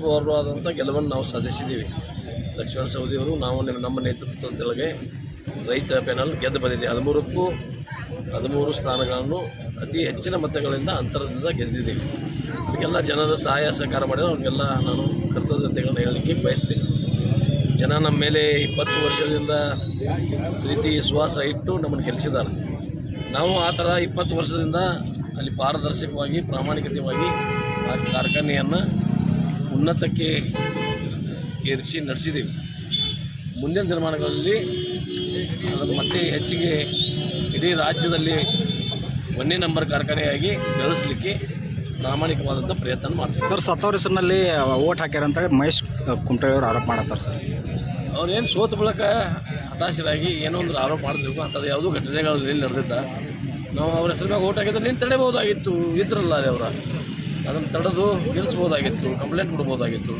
ಪೂರ್ವವಾದಂಥ ಗೆಲುವನ್ನು ನಾವು ಸಾಧಿಸಿದ್ದೀವಿ. ಲಕ್ಷ್ಮಣ ಸವದಿಯವರು ನಾವು ನಿಮ್ಮ- ನಮ್ಮ ನೇತೃತ್ವದೊಳಗೆ ರೈತ ಪೆನಲ್ ಗೆದ್ದು ಬಂದಿದೆ ಹದಿಮೂರಕ್ಕೂ ಹದಿಮೂರು ಸ್ಥಾನಗಳನ್ನು ಅತಿ ಹೆಚ್ಚಿನ ಮತಗಳಿಂದ ಅಂತರದಿಂದ ಗೆದ್ದಿದ್ದೀವಿ. ಅದಕ್ಕೆಲ್ಲ ಜನರ ಸಹಾಯ ಸಹಕಾರ ಮಾಡಿದ್ರೆ ಅವ್ರಿಗೆಲ್ಲ ನಾನು ಕೃತಜ್ಞತೆಗಳನ್ನು ಹೇಳಲಿಕ್ಕೆ ಬಯಸ್ತೀನಿ. ಜನ ನಮ್ಮ ಮೇಲೆ ಇಪ್ಪತ್ತು ವರ್ಷದಿಂದ ಪ್ರೀತಿ, ವಿಶ್ವಾಸ ಇಟ್ಟು ನಮ್ಮನ್ನು ಗೆಲ್ಲಿಸಿದ್ದಾರೆ. ನಾವು ಆ ಥರ ಇಪ್ಪತ್ತು ವರ್ಷದಿಂದ ಅಲ್ಲಿ ಪಾರದರ್ಶಕವಾಗಿ ಪ್ರಾಮಾಣಿಕತೆಯಾಗಿ ಆ ಕಾರ್ಖಾನೆಯನ್ನು ಉನ್ನತಕ್ಕೆ ಏರಿಸಿ ನಡೆಸಿದ್ದೀವಿ. ಮುಂದಿನ ದಿನಮಾನಗಳಲ್ಲಿ ಅದನ್ನು ಮತ್ತೆ ಹೆಚ್ಚಿಗೆ ಇಡೀ ರಾಜ್ಯದಲ್ಲಿ ಒಂದೇ ನಂಬರ್ ಕಾರ್ಖಾನೆಯಾಗಿ ಬೆಳೆಸಲಿಕ್ಕೆ ಪ್ರಾಮಾಣಿಕವಾದಂಥ ಪ್ರಯತ್ನ ಮಾಡ್ತೀವಿ. ಸರ್ ಸತ್ತವ್ರ ಹೆಸರಿನಲ್ಲಿ ಓಟ್ ಹಾಕ್ಯಾರ ಅಂತೇಳಿ ಮಹೇಶ್ ಕುಮಟಳ್ಳಿ ಅವರು ಆರೋಪ ಮಾಡತ್ತಾರೆ ಸರ್. ಅವ್ರೇನು ಸೋತ ಬಳಕ ಹತಾಶರಾಗಿ ಏನೋ ಒಂದು ಆರೋಪ ಮಾಡಿದ್ರು ಅಂಥದ್ದು ಯಾವುದೂ ಘಟನೆಗಳಲ್ಲಿ ನಡೆದಿದ್ದ. ನಾವು ಅವ್ರ ಹೆಸರಿನಾಗ ಓಟ್ ಹಾಕಿದ್ರೆ ನೀನು ತಡೆಯಬಹುದಾಗಿತ್ತು ಇದ್ರಲ್ಲ ಅವರ. ಅದನ್ನು ತಡೆದು ನಿಲ್ಲಿಸ್ಬೋದಾಗಿತ್ತು ಕಂಪ್ಲೇಂಟ್ ಕೊಡ್ಬೋದಾಗಿತ್ತು.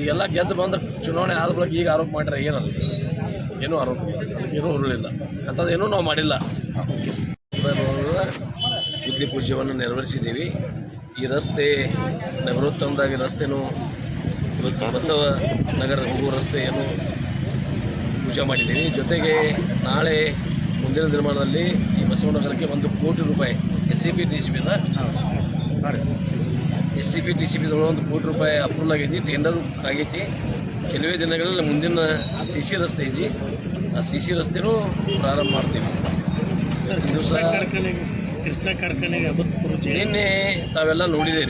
ಈಗೆಲ್ಲ ಗೆದ್ದು ಬಂದ ಚುನಾವಣೆ ಆದ ಬಳಿಕ ಈಗ ಆರೋಪ ಮಾಡಿದ್ರೆ ಏನಲ್ಲ ಏನೂ ಆರೋಪ. ಏನೂ ಹುರುಳಿಲ್ಲ. ಅಂಥದ್ದೇನೂ ನಾವು ಮಾಡಿಲ್ಲ. ಇಡ್ಲಿ ಪೂಜೆಯನ್ನು ನೆರವೇರಿಸಿದ್ದೀವಿ. ಈ ರಸ್ತೆ ನಗರೋತ್ತಮದಾಗಿ ರಸ್ತೆನೂ, ಇವತ್ತು ಬಸವ ನಗರ ಹೋಗುವ ರಸ್ತೆಯನ್ನು ಪೂಜೆ ಮಾಡಿದ್ದೀವಿ. ಜೊತೆಗೆ ನಾಳೆ ಮುಂದಿನ ನಿರ್ಮಾಣದಲ್ಲಿ ಈ ಬಸವನಗರಕ್ಕೆ ಒಂದು ಕೋಟಿ ರೂಪಾಯಿ S C B D C ಬಿದ S C P T C ಬಿದೊಳಗೆ ಒಂದು ಕೋಟಿ ರೂಪಾಯಿ ಅಪ್ರೂವಲ್ ಆಗೈತಿ ಟೆಂಡರ್ ಆಗೈತಿ. ಕೆಲವೇ ದಿನಗಳಲ್ಲಿ ಮುಂದಿನ ಸಿ ಸಿ ರಸ್ತೆ ಐತಿ. ಆ ಸಿ ಸಿ ರಸ್ತೆನೂ ಪ್ರಾರಂಭ ಮಾಡ್ತೀವಿ. ಸರ್ ಕೃಷ್ಣ ಕಾರ್ಖಾನೆ ನಿನ್ನೆ ತಾವೆಲ್ಲ ನೋಡಿದ್ದೀರಿ.